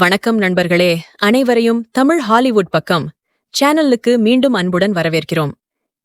வணக்கம் நண்பர்களே. அனைவரையும் தமிழ் ஹாலிவுட் பக்கம் சேனலுக்கு மீண்டும் அன்புடன் வரவேற்கிறோம்.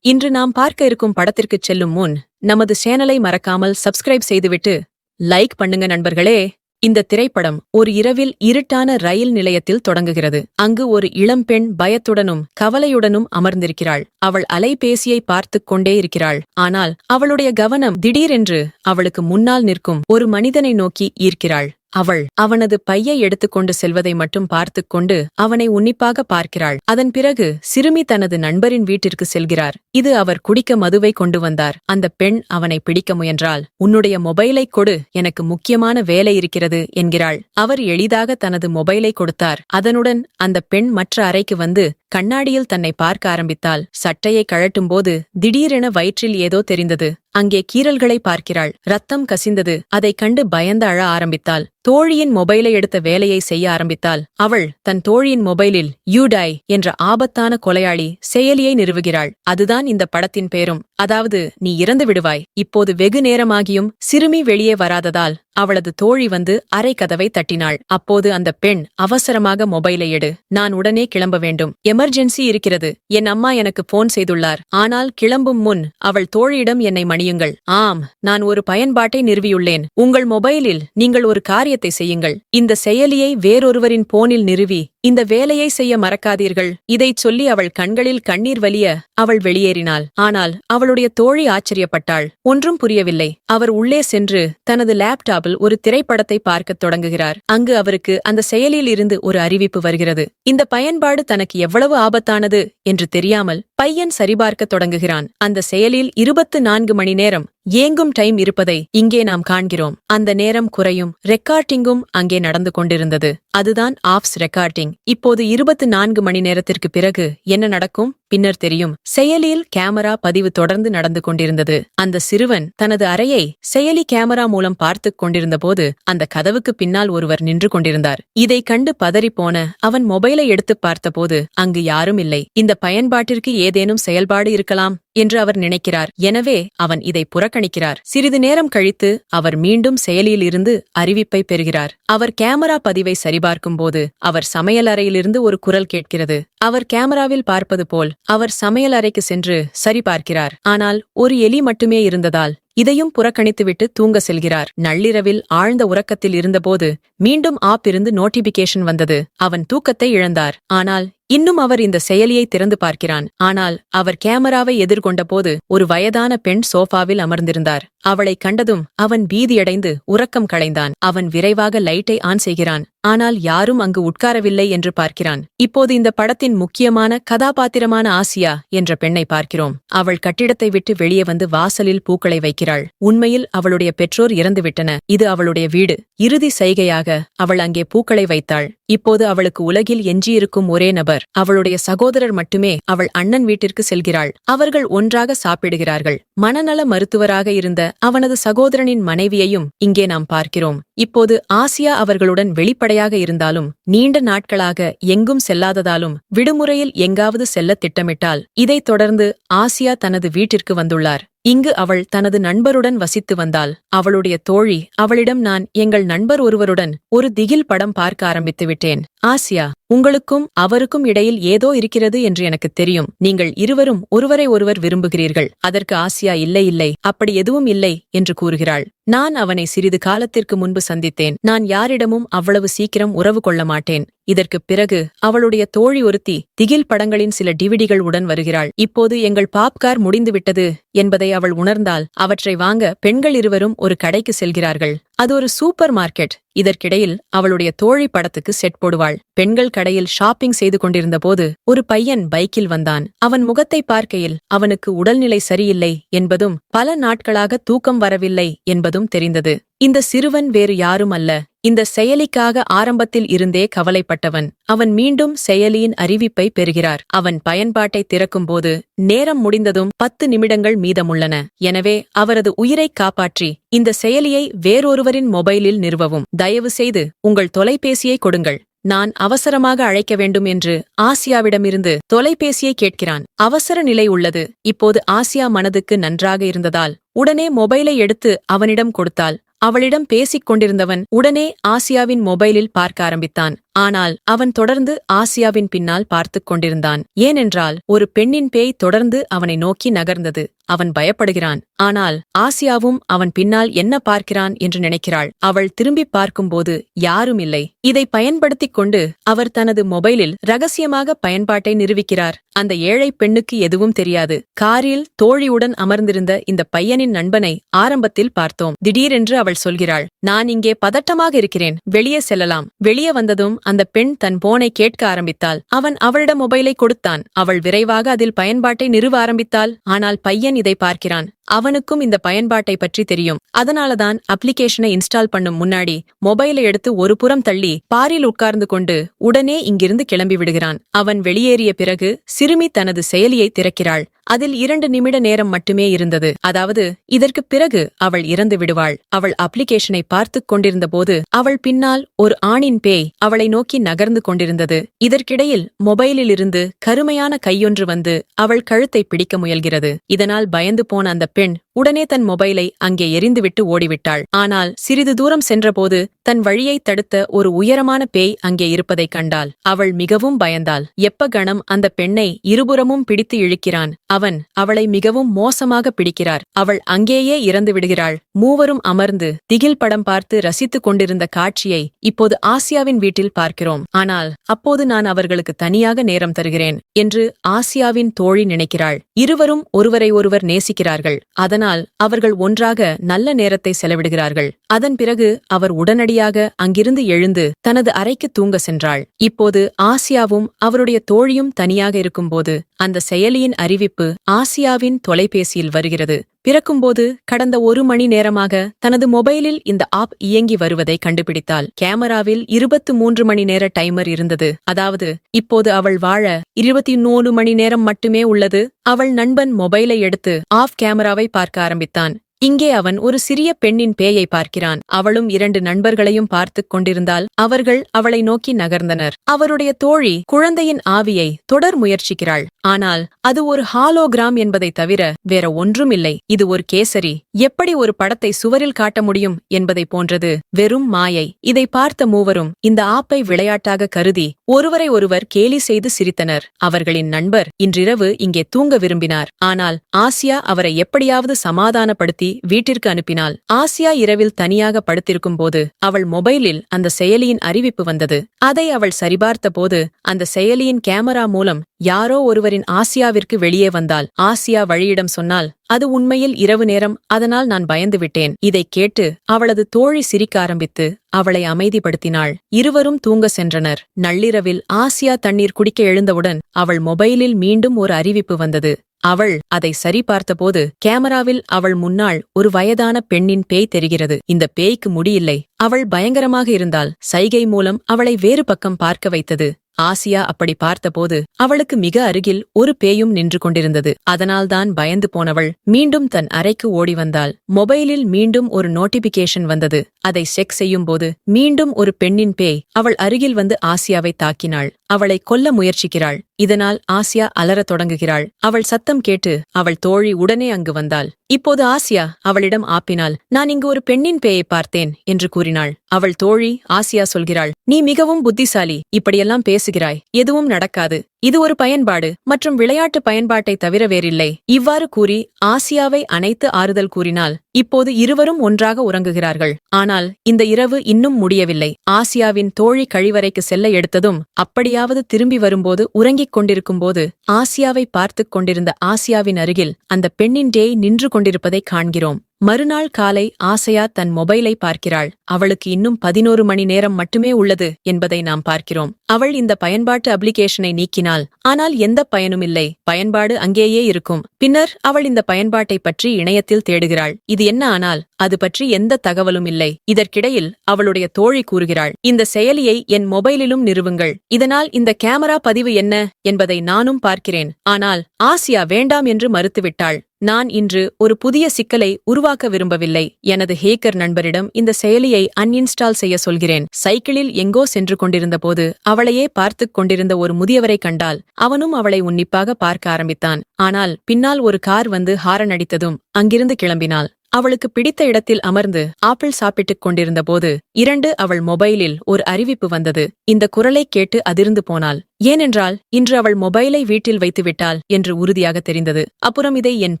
இன்று நாம் பார்க்க இருக்கும் படத்திற்குச் செல்லும் முன் நமது சேனலை மறக்காமல் சப்ஸ்கிரைப் செய்துவிட்டு லைக் பண்ணுங்க நண்பர்களே. இந்த திரைப்படம் ஒரு இரவில் இருட்டான ரயில் நிலையத்தில் தொடங்குகிறது. அங்கு ஒரு இளம்பெண் பயத்துடனும் கவலையுடனும் அமர்ந்திருக்கிறாள். அவள் அலைபேசியை பார்த்துக் கொண்டே இருக்கிறாள். ஆனால் அவளுடைய கவனம் திடீரென்று அவளுக்கு முன்னால் நிற்கும் ஒரு மனிதனை நோக்கி ஈர்க்கிறாள். அவள் அவனது பையை எடுத்துக்கொண்டு செல்வதை மட்டும் பார்த்துக் கொண்டு அவனை உன்னிப்பாக பார்க்கிறாள். அதன் பிறகு சிறுமி தனது நண்பரின் வீட்டிற்கு செல்கிறார். இது அவர் குடிக்க மதுவை கொண்டு வந்தார். அந்த பெண் அவனை பிடிக்க முயன்றால் உன்னுடைய மொபைலை கொடு. எனக்கு முக்கியமான வேலை இருக்கிறது என்கிறாள். அவர் எளிதாக தனது மொபைலை கொடுத்தார். அதனுடன் அந்த பெண் மற்ற அறைக்கு வந்து கண்ணாடியில் தன்னை பார்க்க ஆரம்பித்தாள். சட்டையை கழட்டும்போது திடீரென வயிற்றில் ஏதோ தெரிந்தது. அங்கே கீரல்களை பார்க்கிறாள். ரத்தம் கசிந்தது. அதைக் கண்டு பயந்து அழ ஆரம்பித்தாள். தோழியின் மொபைலை எடுத்த வேலையை செய்ய ஆரம்பித்தாள். அவள் தன் தோழியின் மொபைலில் யூடாய் என்ற ஆபத்தான கொலையாளி செயலியை நிறுவுகிறாள். அதுதான் இந்த படத்தின் பேரும். அதாவது நீ இறந்து விடுவாய். இப்போது வெகு நேரமாகியும் சிறுமி வெளியே வராததால் அவளது தோழி வந்து அரை கதவை தட்டினாள். அப்போது அந்த பெண் அவசரமாக மொபைலை எடு. நான் உடனே கிளம்ப வேண்டும். எமர்ஜென்சி இருக்கிறது. என் அம்மா எனக்கு போன் செய்துள்ளார். ஆனால் கிளம்பும் முன் அவள் தோழியிடம் என்னை மணியுங்கள் ஆம் நான் ஒரு பயன்பாட்டை நிறுவியுள்ளேன். உங்கள் மொபைலில் நீங்கள் ஒரு காரியத்தை செய்யுங்கள். இந்த செயலியை வேறொருவரின் போனில் நிறுவி இந்த வேலையை செய்ய மறக்காதீர்கள். இதைச் சொல்லி அவள் கண்களில் கண்ணீர் வலிய அவள் வெளியேறினாள். ஆனால் அவளுடைய தோழி ஆச்சரியப்பட்டாள். ஒன்றும் புரியவில்லை. அவர் உள்ளே சென்று தனது லேப்டாப்பில் ஒரு திரைப்படத்தை பார்க்கத் தொடங்குகிறார். அங்கு அவருக்கு அந்த செயலில் இருந்து ஒரு அறிவிப்பு வருகிறது. இந்த பயன்பாடு தனக்கு எவ்வளவு ஆபத்தானது என்று தெரியாமல் பையன் சரிபார்க்கத் தொடங்குகிறான். அந்த செயலில் இருபத்து நான்கு மணி நேரம் ஏங்கும் டைம் இருப்பதை இங்கே நாம் காண்கிறோம். அந்த நேரம் குறையும். ரெக்கார்டிங்கும் அங்கே நடந்து கொண்டிருந்தது. அதுதான் ஆஃப்ஸ் ரெக்கார்டிங். இப்போது இருபத்து நான்கு மணி நேரத்திற்கு பிறகு என்ன நடக்கும்? பின்னர் தெரியும். செயலியில் கேமரா பதிவு தொடர்ந்து நடந்து கொண்டிருந்தது. அந்த சிறுவன் தனது அறையை செயலி கேமரா மூலம் பார்த்துக் கொண்டிருந்தபோது அந்த கதவுக்கு பின்னால் ஒருவர் நின்று கொண்டிருந்தார். இதை கண்டு பதறிப்போன அவன் மொபைலை எடுத்துப் பார்த்தபோது அங்கு யாரும் இல்லை. இந்த பயன்பாட்டிற்கு ஏதேனும் செயல்பாடு இருக்கலாம் என்று அவர் நினைக்கிறார். எனவே அவன் இதை புறக்கணிக்கிறார். சிறிது நேரம் கழித்து அவர் மீண்டும் செயலியில் இருந்து அறிவிப்பை பெறுகிறார். அவர் கேமரா பதிவை பார்க்கும்போது அவர் சமையலறையிலிருந்து ஒரு குரல் கேட்கிறது. அவர் கேமராவில் பார்ப்பது போல் அவர் சமையல் அறைக்கு சென்று சரிபார்க்கிறார் ஆனால் ஒரு எலி மட்டுமே இருந்ததால் இதையும் புறக்கணித்துவிட்டு தூங்க செல்கிறார். நள்ளிரவில் ஆழ்ந்த உறக்கத்தில் இருந்தபோது மீண்டும் ஆப் இருந்து நோட்டிபிகேஷன் வந்தது. அவன் தூக்கத்தை இழந்தார். ஆனால் இன்னும் அவர் இந்த செயலியை திறந்து பார்க்கிறான். ஆனால் அவர் கேமராவை எதிர்கொண்டபோது ஒரு வயதான பெண் சோஃபாவில் அமர்ந்திருந்தார். அவளை கண்டதும் அவன் பீதியடைந்து உறக்கம் களைந்தான். அவன் விரைவாக லைட்டை ஆன் செய்கிறான். ஆனால் யாரும் அங்கு உட்காரவில்லை என்று பார்க்கிறான். இப்போது இந்த படத்தின் முக்கியமான கதாபாத்திரமான ஆசியா என்ற பெண்ணை பார்க்கிறோம். அவள் கட்டிடத்தை விட்டு வெளியே வந்து வாசலில் பூக்களை வைக்கிறாள். உண்மையில் அவளுடைய பெற்றோர் இறந்துவிட்டன. இது அவளுடைய வீடு. இறுதி சைகையாக அவள் அங்கே பூக்களை வைத்தாள். இப்போது அவளுக்கு உலகில் எஞ்சியிருக்கும் ஒரே நபர். அவளுடைய சகோதரர் மட்டுமே அவள் அண்ணன் வீட்டிற்கு செல்கிறாள். அவர்கள் ஒன்றாக சாப்பிடுகிறார்கள். மனநல மருத்துவராக இருந்த அவனது சகோதரனின் மனைவியையும் இங்கே நாம் பார்க்கிறோம். இப்போது ஆசியா அவர்களுடன் வெளிப்படையாக இருந்தாலும் நீண்ட நாட்களாக எங்கும் செல்லாததாலும் விடுமுறையில் எங்காவது செல்ல திட்டமிட்டால் இதைத் தொடர்ந்து ஆசியா தனது வீட்டிற்கு வந்துள்ளார். இங்கு அவள் தனது நண்பருடன் வசித்து வந்தாள். அவளுடைய தோழி அவளிடம் நான் எங்கள் நண்பர் ஒருவருடன் ஒரு திகில் படம் பார்க்க ஆரம்பித்து விட்டேன். ஆசியா உங்களுக்கும் அவருக்கும் இடையில் ஏதோ இருக்கிறது என்று எனக்கு தெரியும். நீங்கள் இருவரும் ஒருவரை ஒருவர் விரும்புகிறீர்கள். அதற்கு ஆசியா இல்லை இல்லை அப்படி எதுவும் இல்லை என்று கூறுகிறாள். நான் அவனை சிறிது காலத்திற்கு முன்பு சந்தித்தேன். நான் யாரிடமும் அவ்வளவு சீக்கிரம் உறவு கொள்ள மாட்டேன். இதற்குப் பிறகு அவளுடைய தோழி ஒருத்தி திகில் படங்களின் சில டிவிடிகள் உடன் வருகிறாள். இப்போது எங்கள் பாப்கார் முடிந்துவிட்டது என்பதை அவள் உணர்ந்தால் அவற்றை வாங்க பெண்கள் இருவரும் ஒரு கடைக்கு செல்கிறார்கள். அது ஒரு சூப்பர் மார்க்கெட். இதற்கிடையில் அவளுடைய தோழி படத்துக்கு செட் போடுவாள். பெண்கள் கடையில் ஷாப்பிங் செய்து கொண்டிருந்தபோது ஒரு பையன் பைக்கில் வந்தான். அவன் முகத்தை பார்க்கையில் அவனுக்கு உடல்நிலை சரியில்லை என்பதும் பல நாட்களாக தூக்கம் வரவில்லை என்பதும் தெரிந்தது. இந்த சிறுவன் வேறு யாரும் அல்ல. இந்த செயலிக்காக ஆரம்பத்தில் இருந்தே கவலைப்பட்டவன். அவன் மீண்டும் செயலியின் அறிவிப்பை பெறுகிறார். அவன் பயன்பாட்டை திறக்கும்போது நேரம் முடிந்ததும் பத்து நிமிடங்கள் மீதமுள்ளன. எனவே அவரது உயிரைக் காப்பாற்றி இந்த செயலியை வேறொருவரின் மொபைலில் நிறுவவும். தயவு செய்து உங்கள் தொலைபேசியை கொடுங்கள். நான் அவசரமாக அழைக்க வேண்டும் என்று ஆசியாவிடமிருந்து தொலைபேசியை கேட்கிறான். அவசர நிலை உள்ளது. இப்போது ஆசியா மனதுக்கு நன்றாக இருந்ததால் உடனே மொபைலை எடுத்து அவனிடம் கொடுத்தால் அவளிடம் பேசிக் கொண்டிருந்தவன் உடனே ஆசியாவின் மொபைலில் பார்க்க ஆரம்பித்தான். ஆனால் அவன் தொடர்ந்து ஆசியாவின் பின்னால் பார்த்துக் கொண்டிருந்தான். ஏனென்றால் ஒரு பெண்ணின் பேய் தொடர்ந்து அவனை நோக்கி நகர்ந்தது. அவன் பயப்படுகிறான். ஆனால் ஆசியாவும் அவன் பின்னால் என்ன பார்க்கிறான் என்று நினைக்கிறாள். அவள் திரும்பிப் பார்க்கும்போது யாரும் இல்லை. இதை பயன்படுத்திக் கொண்டு அவர் தனது மொபைலில் ரகசியமாக பயன்பாட்டை நிரூபிக்கிறார். அந்த ஏழை பெண்ணுக்கு எதுவும் தெரியாது. காரில் தோழியுடன் அமர்ந்திருந்த இந்த பையனின் நண்பனை ஆரம்பத்தில் பார்த்தோம். திடீரென்று அவள் சொல்கிறாள் நான் இங்கே பதட்டமாக இருக்கிறேன். வெளியே செல்லலாம். வெளியே வந்ததும் அந்த பெண் தன் போனை கேட்க ஆரம்பித்தாள். அவன் அவளிடம் மொபைலை கொடுத்தான். அவள் விரைவாக அதில் பயன்பாட்டை நிறுவ ஆரம்பித்தாள். ஆனால் பையன் இதை பார்க்கிறான். அவனுக்கும் இந்த பயன்பாட்டை பற்றி தெரியும். அதனாலதான் அப்ளிகேஷனை இன்ஸ்டால் பண்ணும் முன்னாடி மொபைலை எடுத்து ஒரு புறம் தள்ளி பாரில் உட்கார்ந்து கொண்டு உடனே இங்கிருந்து கிளம்பி விடுகிறான். அவன் வெளியேறிய பிறகு சிறுமி தனது செயலியை திறக்கிறாள். அதில் இரண்டு நிமிட நேரம் மட்டுமே இருந்தது. அதாவது இதற்குப் பிறகு அவள் இறந்து விடுவாள். அவள் அப்ளிகேஷனை பார்த்துக் கொண்டிருந்தபோது அவள் பின்னால் ஒரு ஆணின் பேய் அவளை நோக்கி நகர்ந்து கொண்டிருந்தது. இதற்கிடையில் மொபைலிலிருந்து கருமையான கையொன்று வந்து அவள் கழுத்தை பிடிக்க முயல்கிறது. இதனால் பயந்து போன அந்த பெண் உடனே தன் மொபைலை அங்கே எரிந்துவிட்டு ஓடிவிட்டாள். ஆனால் சிறிது தூரம் சென்றபோது தன் வழியை தடுத்த ஒரு உயரமான பேய் அங்கே இருப்பதைக் கண்டாள். அவள் மிகவும் பயந்தாள். எப்ப கணம் அந்த பெண்ணை இருபுறமும் பிடித்து இழுக்கிறான். அவன் அவளை மிகவும் மோசமாக பிடிக்கிறார். அவள் அங்கேயே இறந்து விடுகிறாள். மூவரும் அமர்ந்து திகில் படம் பார்த்து ரசித்துக் கொண்டிருந்த காட்சியை இப்போது ஆசியாவின் வீட்டில் பார்க்கிறோம். ஆனால் அப்போது நான் அவர்களுக்கு தனியாக நேரம் தருகிறேன் என்று ஆசியாவின் தோழி நினைக்கிறாள். இருவரும் ஒருவரை ஒருவர் நேசிக்கிறார்கள். அதனால் அவர்கள் ஒன்றாக நல்ல நேரத்தை செலவிடுகிறார்கள். அதன் பிறகு அவர் உடனடியாக அங்கிருந்து எழுந்து தனது அறைக்கு தூங்க சென்றாள். இப்போது ஆசியாவும் அவருடைய தோழியும் தனியாக இருக்கும்போது அந்த செயலியின் அறிவிப்பு ஆசியாவின் தொலைபேசியில் வருகிறது. பிறக்கும்போது கடந்த ஒரு மணி நேரமாக தனது மொபைலில் இந்த ஆப் இயங்கி வருவதை கண்டுபிடித்தாள். கேமராவில் இருபத்து மூன்று மணி நேர டைமர் இருந்தது. அதாவது இப்போது அவள் வாழ இருபத்தி மூணு மணி நேரம் மட்டுமே உள்ளது. அவள் நண்பன் மொபைலை எடுத்து ஆஃப் கேமராவை பார்க்க ஆரம்பித்தான். இங்கே அவன் ஒரு சிறிய பெண்ணின் பேயை பார்க்கிறான். அவளும் இரண்டு நண்பர்களையும் பார்த்துக் கொண்டிருந்தால் அவர்கள் அவளை நோக்கி நகர்ந்தனர். அவருடைய தோழி குழந்தையின் ஆவியை தொடர் முயற்சிக்கிறாள். ஆனால் அது ஒரு ஹாலோகிராம் என்பதை தவிர வேற ஒன்றும் இல்லை இது ஒரு கேசரி. எப்படி ஒரு படத்தை சுவரில் காட்ட முடியும் என்பதை போன்றது. வெறும் மாயை. இதை பார்த்த மூவரும் இந்த ஆப்பை விளையாட்டாக கருதி ஒருவரை ஒருவர் கேலி செய்து சிரித்தனர். அவர்களின் நண்பர் இன்றிரவு இங்கே தூங்க விரும்பினார். ஆனால் ஆசியா அவரை எப்படியாவது சமாதானப்படுத்தி வீட்டிற்கு அனுப்பினாள். ஆசியா இரவில் தனியாக படுத்திருக்கும் போது அவள் மொபைலில் அந்த செயலியின் அறிவிப்பு வந்தது. அதை அவள் சரிபார்த்த போது அந்த செயலியின் கேமரா மூலம் யாரோ ஒருவரின் ஆசியாவிற்கு வெளியே வந்தால் ஆசியா வழியிடம் சொன்னால் அது உண்மையில் இரவு நேரம் அதனால் நான் பயந்து விட்டேன். இதைக் கேட்டு அவளது தோழி சிரிக்க ஆரம்பித்து அவளை அமைதிப்படுத்தினாள். இருவரும் தூங்க சென்றனர். நள்ளிரவில் ஆசியா தண்ணீர் குடிக்க எழுந்தவுடன் அவள் மொபைலில் மீண்டும் ஒரு அறிவிப்பு வந்தது. அவள் அதை சரிபார்த்தபோது கேமராவில் அவள் முன்னாள் ஒரு வயதான பெண்ணின் பேய் தெரிகிறது. இந்த பேய்க்கு முடியில்லை. அவள் பயங்கரமாக இருந்தால் சைகை மூலம் அவளை வேறு பக்கம் பார்க்க வைத்தது. ஆசியா அப்படி பார்த்தபோது அவளுக்கு மிக அருகில் ஒரு பேயும் நின்று கொண்டிருந்தது. அதனால்தான் பயந்து போனவள் மீண்டும் தன் அறைக்கு ஓடி வந்தாள். மொபைலில் மீண்டும் ஒரு நோட்டிபிகேஷன் வந்தது. அதை செக் செய்யும்போது மீண்டும் ஒரு பெண்ணின் பேய் அவள் அருகில் வந்து ஆசியாவை தாக்கினாள். அவளை கொல்ல முயற்சிக்கிறாள். இதனால் ஆசியா அலறத் தொடங்குகிறாள். அவள் சத்தம் கேட்டு அவள் தோழி உடனே அங்கு வந்தாள். இப்போது ஆசியா அவளிடம் ஆப்பினாள் நான் இங்கு ஒரு பெண்ணின் பேயை பார்த்தேன் என்று கூறினாள். அவள் தோழி ஆசியா சொல்கிறாள் நீ மிகவும் புத்திசாலி இப்படியெல்லாம் பேசுகிறாய் எதுவும் நடக்காது. இது ஒரு பயன்பாடு மற்றும் விளையாட்டு பயன்பாட்டை தவிர வேறில்லை. இவ்வாறு கூறி ஆசியாவை அனைத்து ஆறுதல் கூறினால் இப்போது இருவரும் ஒன்றாக உறங்குகிறார்கள். ஆனால் இந்த இரவு இன்னும் முடியவில்லை. ஆசியாவின் தோழி கழிவறைக்கு செல்ல எடுத்ததும் அப்படியாவது திரும்பி வரும்போது உறங்கிக் கொண்டிருக்கும்போது ஆசியாவை பார்த்துக் கொண்டிருந்த ஆசியாவின் அருகில் அந்த பெண்ணின் டேய் நின்று கொண்டிருப்பதைக் காண்கிறோம். மறுநாள் காலை ஆசையா தன் மொபைலை பார்க்கிறாள். அவளுக்கு இன்னும் பதினோரு மணி நேரம் மட்டுமே உள்ளது என்பதை நாம் பார்க்கிறோம். அவள் இந்த பயன்பாட்டு அப்ளிகேஷனை நீக்கினாள் ஆனால் எந்த பயனும் இல்லை. பயன்பாடு அங்கேயே இருக்கும். பின்னர் அவள் இந்த பயன்பாட்டை பற்றி இணையத்தில் தேடுகிறாள். இது என்ன ஆனால் அது பற்றி எந்த தகவலும் இல்லை. இதற்கிடையில் அவளுடைய தோழி கூறுகிறாள் இந்த செயலியை என் மொபைலிலும் நிறுவுங்கள். இதனால் இந்த கேமரா பதிவு என்ன என்பதை நானும் பார்க்கிறேன். ஆனால் ஆசியா வேண்டாம் என்று மறுத்துவிட்டாள். நான் இன்று ஒரு புதிய சிக்கலை உருவாக்க விரும்பவில்லை. எனது ஹேக்கர் நண்பரிடம் இந்த செயலியை அன்இன்ஸ்டால் செய்ய சொல்கிறேன். சைக்கிளில் எங்கோ சென்று கொண்டிருந்தபோது அவளையே பார்த்துக் கொண்டிருந்த ஒரு முதியவரை கண்டால் அவனும் அவளை உன்னிப்பாக பார்க்க ஆரம்பித்தான். ஆனால் பின்னால் ஒரு கார் வந்து ஹாரன் அடித்ததும் அங்கிருந்து கிளம்பினாள். அவளுக்கு பிடித்த இடத்தில் அமர்ந்து ஆப்பிள் சாப்பிட்டுக் கொண்டிருந்த போது இரண்டு அவள் மொபைலில் ஒரு அறிவிப்பு வந்தது. இந்த குரலைக் கேட்டு அதிர்ந்து போனாள். ஏனென்றால் இன்று அவள் மொபைலை வீட்டில் வைத்துவிட்டாள் என்று உறுதியாக தெரிந்தது. அப்புறம் இதை என்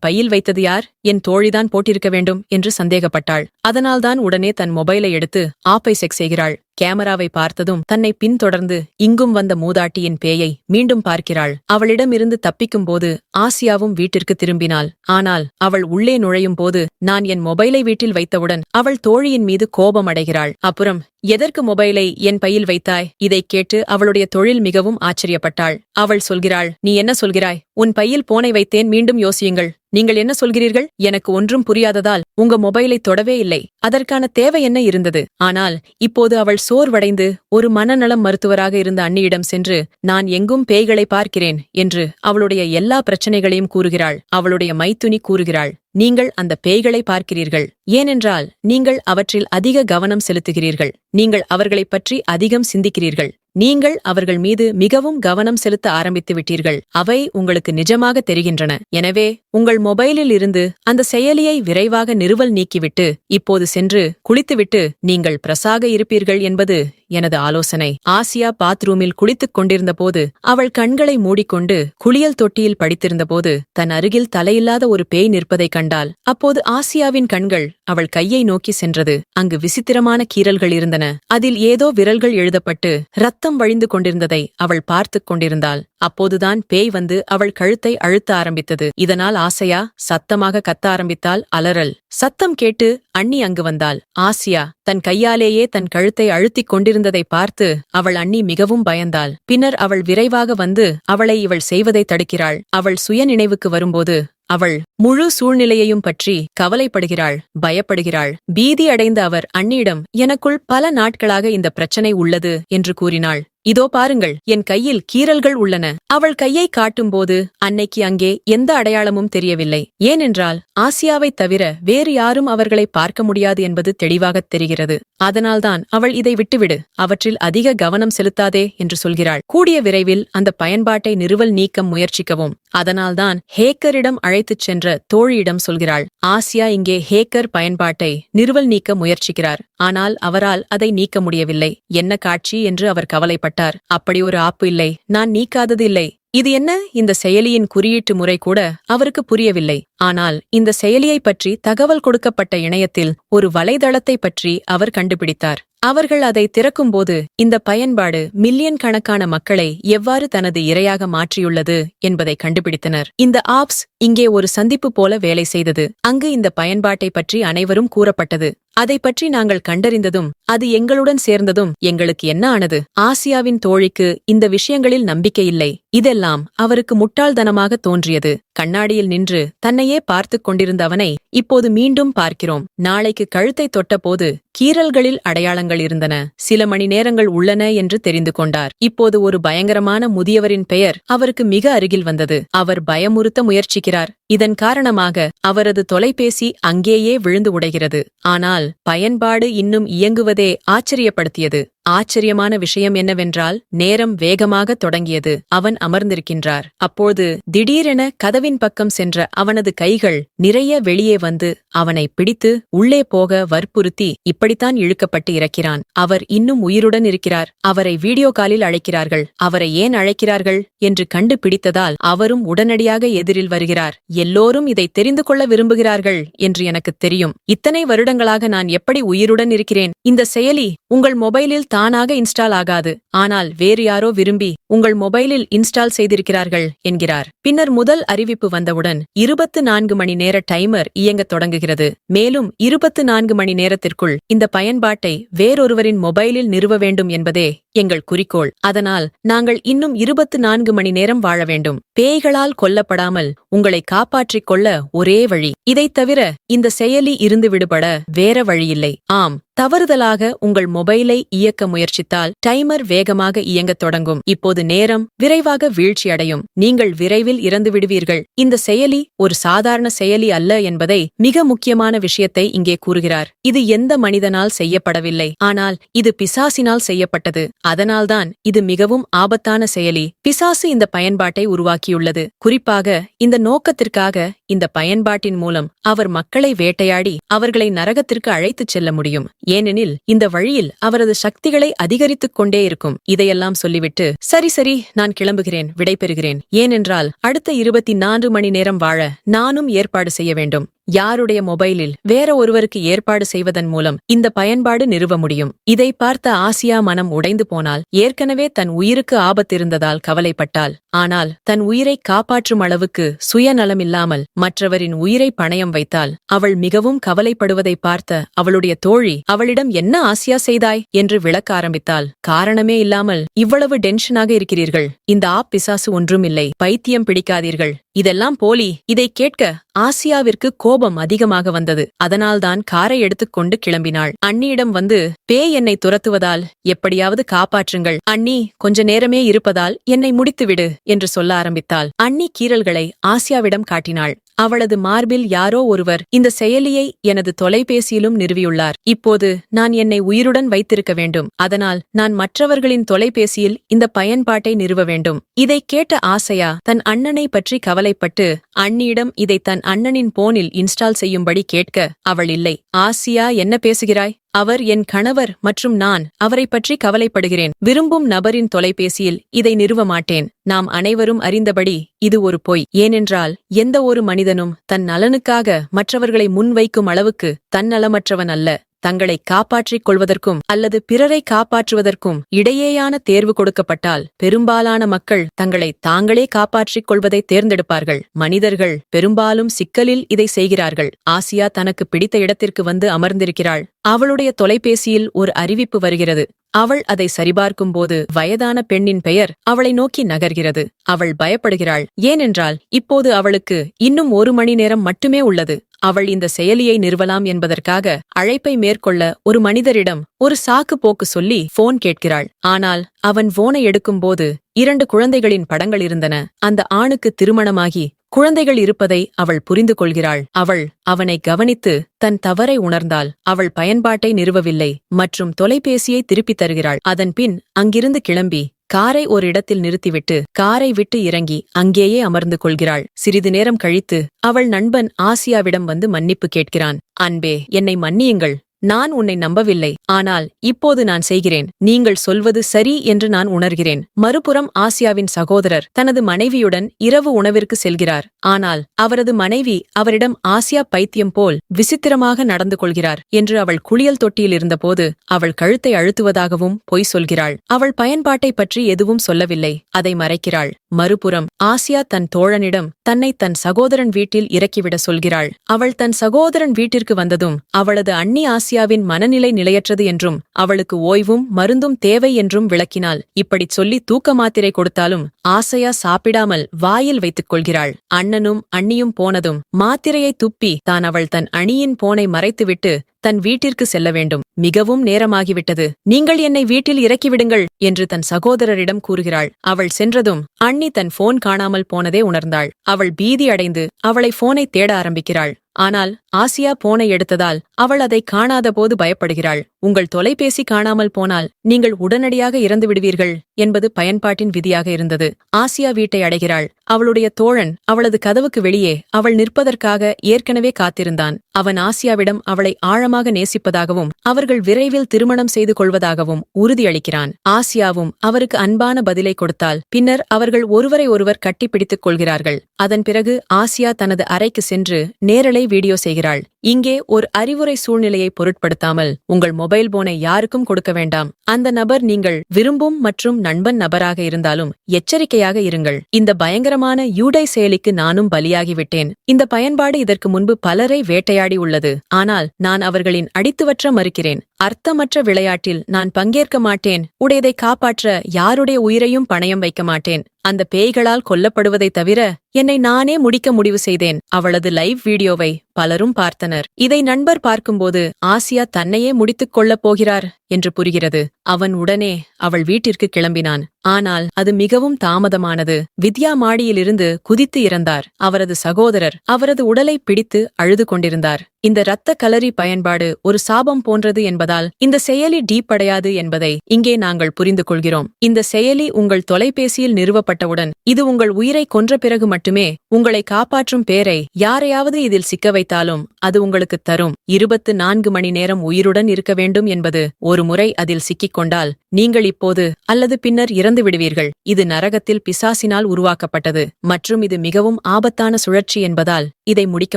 பையில் வைத்தது யார்? என் தோழிதான் போட்டிருக்க வேண்டும் என்று சந்தேகப்பட்டாள். அதனால்தான் உடனே தன் மொபைலை எடுத்து ஆப்பை செக் செய்கிறாள். கேமராவை பார்த்ததும் தன்னை பின்தொடர்ந்து இங்கும் வந்த மூதாட்டியின் பேயை மீண்டும் பார்க்கிறாள். அவளிடமிருந்து தப்பிக்கும் போது ஆசியாவும் வீட்டிற்கு திரும்பினாள். ஆனால் அவள் உள்ளே நுழையும் போது நான் என் மொபைலை வீட்டில் வைத்தவுடன் அவள் தோழியின் மீது கோபம் அடைகிறாள். அப்புறம் எதற்கு மொபைலை என் பையில் வைத்தாய்? இதைக் கேட்டு அவளுடைய தொழில் மிகவும் ஆச்சரியப்பட்டாள். அவள் சொல்கிறாள் நீ என்ன சொல்கிறாய்? உன் பையில் போனை வைத்தேன் மீண்டும் யோசியுங்கள். நீங்கள் என்ன சொல்கிறீர்கள்? எனக்கு ஒன்றும் புரியாததால் உங்க மொபைலை தொடவே இல்லை. அதற்கான தேவை என்ன இருந்தது? ஆனால் இப்போது அவள் சோர்வடைந்து ஒரு மனநலம் மருத்துவராக இருந்த அண்ணியிடம் சென்று நான் எங்கும் பேய்களை பார்க்கிறேன் என்று அவளுடைய எல்லா பிரச்சனைகளையும் கூறுகிறாள். அவளுடைய மைத்துனி கூறுகிறாள் நீங்கள் அந்த பேய்களை பார்க்கிறீர்கள். ஏனென்றால் நீங்கள் அவற்றில் அதிக கவனம் செலுத்துகிறீர்கள். நீங்கள் அவர்களைப் பற்றி அதிகம் சிந்திக்கிறீர்கள். நீங்கள் அவர்கள் மீது மிகவும் கவனம் செலுத்த ஆரம்பித்து விட்டீர்கள். அவை உங்களுக்கு நிஜமாக தெரிகின்றன. எனவே உங்கள் மொபைலில் இருந்து அந்த செயலியை விரைவாக நிறுவல் நீக்கிவிட்டு இப்போது சென்று குளித்துவிட்டு நீங்கள் பிரசாக இருப்பீர்கள் என்பது எனது ஆலோசனை. ஆசியா பாத்ரூமில் குளித்துக் கொண்டிருந்தபோது அவள் கண்களை மூடிக்கொண்டு குளியல் தொட்டியில் படித்திருந்தபோது தன் அருகில் தலையில்லாத ஒரு பேய் நிற்பதைக் கண்டாள். அப்போது ஆசியாவின் கண்கள் அவள் கையை நோக்கி சென்றது. அங்கு விசித்திரமான கீறல்கள் இருந்தன. அதில் ஏதோ விரல்கள் எழுதப்பட்டு ரத்த ரத்தம் வழிந்து கொண்டிருந்ததை அவள் பார்த்துக் கொண்டிருந்தாள். அப்போதுதான் பேய் வந்து அவள் கழுத்தை அழுத்த ஆரம்பித்தது. இதனால் ஆசையா? சத்தமாக கத்த ஆரம்பித்தால் அலறல். சத்தம் கேட்டு அண்ணி அங்கு வந்தாள். ஆசியா தன் கையாலேயே தன் கழுத்தை அழுத்திக் கொண்டிருந்ததை பார்த்து அவள் அண்ணி மிகவும் பயந்தாள். பின்னர் அவள் விரைவாக வந்து அவளை இவள் செய்வதை தடுக்கிறாள். அவள் சுய நினைவுக்கு வரும்போது அவள் முழு சூழ்நிலையையும் பற்றி கவலைப்படுகிறாள் பயப்படுகிறாள். பீதி அடைந்த அவர் அண்ணியிடம் எனக்குள் பல நாட்களாக இந்த பிரச்சனை உள்ளது என்று கூறினாள். இதோ பாருங்கள் என் கையில் கீறல்கள் உள்ளன. அவள் கையை காட்டும்போது அன்னைக்கு அங்கே எந்த அடையாளமும் தெரியவில்லை. ஏனென்றால் ஆசியாவைத் தவிர வேறு யாரும் அவர்களை பார்க்க முடியாது என்பது தெளிவாகத் தெரிகிறது. அதனால்தான் அவள் இதை விட்டுவிடு அவற்றில் அதிக கவனம் செலுத்தாதே என்று சொல்கிறாள். கூடிய விரைவில் அந்த பயன்பாட்டை நிறுவல் நீக்கம் முயற்சிக்கவும். அதனால்தான் ஹேக்கரிடம் அழைத்துச் சென்ற தோழியிடம் சொல்கிறாள் ஆசியா இங்கே ஹேக்கர் பயன்பாட்டை நிறுவல் நீக்க முயற்சிக்கிறார் ஆனால் அவரால் அதை நீக்க முடியவில்லை. என்ன காட்சி? என்று அவர் கவலைப்பட்டார். அப்படி ஒரு ஆப்பு இல்லை நான் நீக்காதது இல்லை. இது என்ன? இந்த செயலியின் குறியீட்டு முறை கூட அவருக்கு புரியவில்லை. ஆனால் இந்த செயலியைப் பற்றி தகவல் கொடுக்கப்பட்ட இணையத்தில் ஒரு வலைதளத்தை பற்றி அவர் கண்டுபிடித்தார். அவர்கள் அதை திறக்கும்போது இந்த பயன்பாடு மில்லியன் கணக்கான மக்களை எவ்வாறு தனது இரையாக மாற்றியுள்ளது என்பதை கண்டுபிடித்தனர். இந்த ஆப்ஸ் இங்கே ஒரு சந்திப்பு போல வேலை செய்தது. அங்கு இந்த பயன்பாட்டை பற்றி அனைவரும் கூறப்பட்டது. அதை பற்றி நாங்கள் கண்டறிந்ததும் அது எங்களுடன் சேர்ந்ததும் எங்களுக்கு என்ன ஆனது? ஆசியாவின் தோழிக்கு இந்த விஷயங்களில் நம்பிக்கையில்லை இதெல்லாம் அவருக்கு முட்டாள்தனமாக தோன்றியது. கண்ணாடியில் நின்று தன்னையே பார்த்துக் கொண்டிருந்த அவனை இப்போது மீண்டும் பார்க்கிறோம். நாளைக்கு கழுத்தை தொட்டபோது கீறல்களில் அடையாளங்கள் இருந்தன. சில மணி நேரங்கள் உள்ளன என்று தெரிந்து கொண்டார். இப்போது ஒரு பயங்கரமான முதியவரின் பெயர் அவருக்கு மிக அருகில் வந்தது. அவர் பயமுறுத்த முயற்சிக்கிறார். இதன் காரணமாக அவரது தொலைபேசி அங்கேயே விழுந்து உடைகிறது. ஆனால் பயன்பாடு இன்னும் இயங்குவதே ஆச்சரியப்படுத்தியது. ஆச்சரியமான விஷயம் என்னவென்றால் நேரம் வேகமாக தொடங்கியது. அவன் அமர்ந்திருக்கின்றார். அப்போது திடீரென கதவின் பக்கம் சென்ற அவனது கைகள் நிறைய வெளியே வந்து அவனை பிடித்து உள்ளே போக வற்புறுத்தி இப்படித்தான் இழுக்கப்பட்டு இறக்கிறான். அவர் இன்னும் உயிருடன் இருக்கிறார். அவரை வீடியோ காலில் அழைக்கிறார்கள். அவரை ஏன் அழைக்கிறார்கள் என்று கண்டுபிடித்ததால் அவரும் உடனடியாக எதிரில் வருகிறார். எல்லோரும் இதை தெரிந்து கொள்ள விரும்புகிறார்கள் என்று எனக்கு தெரியும். இத்தனை வருடங்களாக நான் எப்படி உயிருடன் இருக்கிறேன்? இந்த செயலி உங்கள் மொபைலில் தானாக இன்ஸ்டால் ஆகாது. ஆனால் வேறு யாரோ விரும்பி உங்கள் மொபைலில் இன்ஸ்டால் செய்திருக்கிறார்கள் என்கிறார். பின்னர் முதல் அறிவிப்பு வந்தவுடன் இருபத்து நான்கு மணி நேர டைமர் இயங்கத் தொடங்குகிறது. மேலும் இருபத்து நான்கு மணி நேரத்திற்குள் இந்த பயன்பாட்டை வேறொருவரின் மொபைலில் நிறுவ வேண்டும் என்பதே எங்கள் குறிக்கோள். அதனால் நாங்கள் இன்னும் இருபத்து நான்கு மணி நேரம் வாழ வேண்டும். பேய்களால் கொல்லப்படாமல் உங்களை காப்பாற்றிக் கொள்ள ஒரே வழி. இதைத் தவிர இந்த செயலி இருந்து விடுபட வேற வழியில்லை. ஆம் தவறுதலாக உங்கள் மொபைலை இயக்க முயற்சித்தால் டைமர் வேகமாக இயங்கத் தொடங்கும். இப்போது நேரம் விரைவாக வீழ்ச்சியடையும். நீங்கள் விரைவில் இறந்து விடுவீர்கள். இந்த செயலி ஒரு சாதாரண செயலி அல்ல என்பதை மிக முக்கியமான விஷயத்தை இங்கே கூறுகிறார். இது எந்த மனிதனால் செய்யப்படவில்லை. ஆனால் இது பிசாசினால் செய்யப்பட்டது. அதனால்தான் இது மிகவும் ஆபத்தான செயலி. பிசாசு இந்த பயன்பாட்டை உருவாக்கியுள்ளது. குறிப்பாக இந்த நோக்கத்திற்காக இந்த பயன்பாட்டின் மூலம் அவர் மக்களை வேட்டையாடி அவர்களை நரகத்திற்கு அழைத்துச் செல்ல முடியும். ஏனெனில் இந்த வழியில் அவரது சக்திகளை அதிகரித்துக் கொண்டே இருக்கும். இதையெல்லாம் சொல்லிவிட்டு சரி சரி நான் கிளம்புகிறேன் விடைபெறுகிறேன். ஏனென்றால் அடுத்த இருபத்தி நான்கு மணி நேரம் வாழ நானும் ஏற்பாடு செய்ய வேண்டும். யாருடைய மொபைலில் வேற ஒருவருக்கு ஏற்பாடு செய்வதன் மூலம் இந்த பயன்பாடு நிறுவ முடியும். இதை பார்த்த ஆசியா மனம் உடைந்து போனால் ஏற்கனவே தன் உயிருக்கு ஆபத்திருந்ததால் கவலைப்பட்டாள். ஆனால் தன் உயிரை காப்பாற்றும் அளவுக்கு சுயநலமில்லாமல் மற்றவரின் உயிரை பணயம் வைத்தால் அவள் மிகவும் கவலைப்படுவதை பார்த்த அவளுடைய தோழி அவளிடம் என்ன ஆசியா செய்தாய்? என்று விளக்க ஆரம்பித்தாள். காரணமே இல்லாமல் இவ்வளவு டென்ஷனாக இருக்கிறீர்கள். இந்த ஆப் பிசாசு ஒன்றுமில்லை. பைத்தியம் பிடிக்காதீர்கள். இதெல்லாம் போலி. இதை கேட்க ஆசியாவிற்கு கோபம் அதிகமாக வந்தது. அதனால்தான் காரை எடுத்துக்கொண்டு கிளம்பினாள். அண்ணியிடம் வந்து பேய் என்னை துரத்துவதால் எப்படியாவது காப்பாற்றுங்கள். அண்ணி கொஞ்ச நேரமே இருப்பதால் என்னை முடித்துவிடு என்று சொல்ல ஆரம்பித்தாள். அண்ணி கீறல்களை ஆசியாவிடம் காட்டினாள். அவளது மார்பில் யாரோ ஒருவர் இந்த செயலியை எனது தொலைபேசியிலும் நிறுவியுள்ளார். இப்போது நான் என்னை உயிருடன் வைத்திருக்க வேண்டும். அதனால் நான் மற்றவர்களின் தொலைபேசியில் இந்த பயன்பாட்டை நிறுவ வேண்டும். இதை கேட்ட ஆசையா தன் அண்ணனை பற்றி கவலைப்பட்டு அண்ணியிடம் இதை தன் அண்ணனின் போனில் இன்ஸ்டால் செய்யும்படி கேட்க அவள் இல்லை. ஆசியா என்ன பேசுகிறாய்? அவர் என் கணவர் மற்றும் நான் அவரைப் பற்றி கவலைப்படுகிறேன். விரும்பும் நபரின் தொலைபேசியில் இதை நிறுவ மாட்டேன். நாம் அனைவரும் அறிந்தபடி இது ஒரு பொய். ஏனென்றால் எந்த ஒரு மனிதனும் தன் நலனுக்காக மற்றவர்களை முன்வைக்கும் அளவுக்கு தன்னலமற்றவன் அல்ல. தங்களை காப்பாற்றிக் கொள்வதற்கும் அல்லது பிறரை காப்பாற்றுவதற்கும் இடையேயான தேர்வு கொடுக்கப்பட்டால் பெரும்பாலான மக்கள் தங்களை தாங்களே காப்பாற்றிக் கொள்வதை தேர்ந்தெடுப்பார்கள். மனிதர்கள் பெரும்பாலும் சிக்கலில் இதை செய்கிறார்கள். ஆசியா தனக்கு பிடித்த இடத்திற்கு வந்து அமர்ந்திருக்கிறாள். அவளுடைய தொலைபேசியில் ஒரு அறிவிப்பு வருகிறது. அவள் அதை சரிபார்க்கும்போது வயதான பெண்ணின் பெயர் அவளை நோக்கி நகர்கிறது. அவள் பயப்படுகிறாள். ஏனென்றால் இப்போது அவளுக்கு இன்னும் ஒரு மணி நேரம் மட்டுமே உள்ளது. அவள் இந்த செயலியை நிறுவலாம் என்பதற்காக அழைப்பை மேற்கொள்ள ஒரு மனிதரிடம் ஒரு சாக்கு போக்கு சொல்லி போன் கேட்கிறாள். ஆனால் அவன் போனை எடுக்கும்போது இரண்டு குழந்தைகளின் படங்கள் இருந்தன. அந்த ஆணுக்கு திருமணமாகி குழந்தைகள் இருப்பதை அவள் புரிந்து கொள்கிறாள் அவள் அவனை கவனித்து தன் தவறை உணர்ந்தாள் அவள் பயன்பாட்டை நிறுவவில்லை மற்றும் தொலைபேசியை திருப்பித் தருகிறாள். அதன்பின் அங்கிருந்து கிளம்பி காரை ஒரு இடத்தில் நிறுத்திவிட்டு காரை விட்டு இறங்கி அங்கேயே அமர்ந்து கொள்கிறாள். சிறிது நேரம் கழித்து அவள் நண்பன் ஆசியாவிடம் வந்து மன்னிப்பு கேட்கிறான். அன்பே என்னை மன்னியுங்கள். நான் உன்னை நம்பவில்லை. ஆனால் இப்போது நான் செய்கிறேன். நீங்கள் சொல்வது சரி என்று நான் உணர்கிறேன். மறுபுறம் ஆசியாவின் சகோதரர் தனது மனைவியுடன் இரவு உணவிற்கு செல்கிறார். ஆனால் அவரது மனைவி அவரிடம் ஆசியா பைத்தியம் போல் விசித்திரமாக நடந்து கொள்கிறார் என்று அவள் குளியல் தொட்டியில் இருந்தபோது அவள் கழுத்தை அழுத்துவதாகவும் பொய் சொல்கிறாள். அவள் பயன்பாட்டை பற்றி எதுவும் சொல்லவில்லை. அதை மறைக்கிறாள். மறுபுறம் ஆசியா தன் தோழனிடம் தன்னை தன் சகோதரன் வீட்டில் இறக்கிவிட சொல்கிறாள். அவள் தன் சகோதரன் வீட்டிற்கு வந்ததும் அவளது அண்ணி ஆசியாவின் மனநிலை நிலையற்றது என்றும் அவளுக்கு ஓய்வும் மருந்தும் தேவை என்றும் விளக்கினாள். இப்படிச் சொல்லி தூக்க மாத்திரை கொடுத்தாலும் ஆசையா சாப்பிடாமல் வாயில் வைத்துக் கொள்கிறாள். அண்ணனும் அண்ணியும் போனதும் மாத்திரையை துப்பி தான் அவள் தன் அணியின் போனை மறைத்துவிட்டு தன் வீட்டிற்கு செல்ல வேண்டும். மிகவும் நேரமாகிவிட்டது. நீங்கள் என்னை வீட்டில் இறக்கிவிடுங்கள் என்று தன் சகோதரரிடம் கூறுகிறாள். அவள் சென்றதும் அண்ணி தன் போன் காணாமல் போனதே உணர்ந்தாள். அவள் பீதி அடைந்து அவளை போனை தேட ஆரம்பிக்கிறாள். ஆனால் ஆசியா போனை எடுத்ததால் அவள் அதை காணாதபோது பயப்படுகிறாள். உங்கள் தொலைபேசி காணாமல் போனால் நீங்கள் உடனடியாக இறந்து விடுவீர்கள் என்பது பயன்பாட்டின் விதியாக இருந்தது. ஆசியா வீட்டை அடைகிறாள். அவளுடைய தோழன் அவளது கதவுக்கு வெளியே அவள் நிற்பதற்காக ஏற்கனவே காத்திருந்தான். அவன் ஆசியாவிடம் அவளை ஆழமாக நேசிப்பதாகவும் அவர்கள் விரைவில் திருமணம் செய்து கொள்வதாகவும் உறுதியளிக்கிறான். ஆசியாவும் அவருக்கு அன்பான பதிலை கொடுத்தால் பின்னர் அவர்கள் ஒருவரை ஒருவர் கட்டிப்பிடித்துக் கொள்கிறார்கள். அதன் பிறகு ஆசியா தனது அறைக்கு சென்று நேரலை வீடியோ செய்கிறாள். இங்கே ஒரு அறிவுரை சூழ்நிலையை பொருட்படுத்தாமல் உங்கள் மொபைல் போனை யாருக்கும் கொடுக்க வேண்டாம். அந்த நபர் நீங்கள் விரும்பும் மற்றும் நண்பன் நபராக இருந்தாலும் எச்சரிக்கையாக இருங்கள். இந்த பயங்கரமான யூடை செயலிக்கு நானும் பலியாகிவிட்டேன். இந்த பயன்பாடு இதற்கு முன்பு பலரை வேட்டையாடி உள்ளது. ஆனால் நான் அவர்களின் அடித்துவற்ற மறுக்கிறேன். அர்த்தமற்ற விளையாட்டில் நான் பங்கேற்க மாட்டேன். உடையதை காப்பாற்ற யாருடைய உயிரையும் பணயம் வைக்க மாட்டேன். அந்த பேய்களால் கொல்லப்படுவதைத் தவிர என்னை நானே முடிக்க முடிவு செய்தேன். அவளது லைவ் வீடியோவை பலரும் பார்த்தனர். இதை நண்பர் பார்க்கும்போது ஆசியா தன்னையே முடித்துக் கொள்ளப் போகிறார். என்று புரிகிறது. அவன் உடனே அவள் வீட்டிற்கு கிளம்பினான். ஆனால் அது மிகவும் தாமதமானது. வித்யா மாடியிலிருந்து குதித்து இறந்தார். அவரது சகோதரர் அவரது உடலை பிடித்து அழுது கொண்டிருந்தார். இந்த இரத்த கலரி பயன்பாடு ஒரு சாபம் போன்றது என்பதால் இந்த செயலி டீப்படையாது என்பதை இங்கே நாங்கள் புரிந்து கொள்கிறோம். இந்த செயலி உங்கள் தொலைபேசியில் நிறுவப்பட்டவுடன் இது உங்கள் உயிரை கொன்ற பிறகு மட்டுமே உங்களை காப்பாற்றும் பேரை யாரையாவது இதில் சிக்க வைத்தாலும் அது உங்களுக்கு தரும். இருபத்து நான்கு மணி நேரம் உயிருடன் இருக்க வேண்டும் என்பது ஒரு முறை அதில் சிக்கிக்கொண்டால் நீங்கள் இப்போது அல்லது பின்னர் இறந்து விடுவீர்கள். இது நரகத்தில் பிசாசினால் உருவாக்கப்பட்டது மற்றும் இது மிகவும் ஆபத்தான சுழற்சி என்பதால் இதை முடிக்க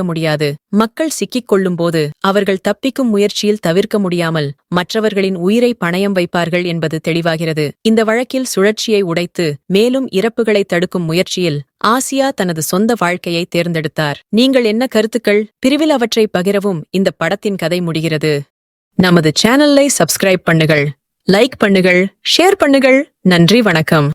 முடியாது. மக்கள் சிக்கிக் கொள்ளும்போது அவர்கள் தப்பிக்கும் முயற்சியில் தவிர்க்க முடியாமல் மற்றவர்களின் உயிரை பணயம் வைப்பார்கள் என்பது தெளிவாகிறது. இந்த வழக்கில் சுழற்சியை உடைத்து மேலும் இறப்புகளை தடுக்கும் முயற்சியில் ஆசியா தனது சொந்த வாழ்க்கையை தேர்ந்தெடுத்தார். நீங்கள் என்ன கருத்துக்கள்? பிரிவில் அவற்றை பகிரவும் இந்த படத்தின் கதை முடிகிறது. நமது சேனலை சப்ஸ்கிரைப் பண்ணுங்கள் லைக் பண்ணுகள் ஷேர் பண்ணுங்கள். நன்றி வணக்கம்.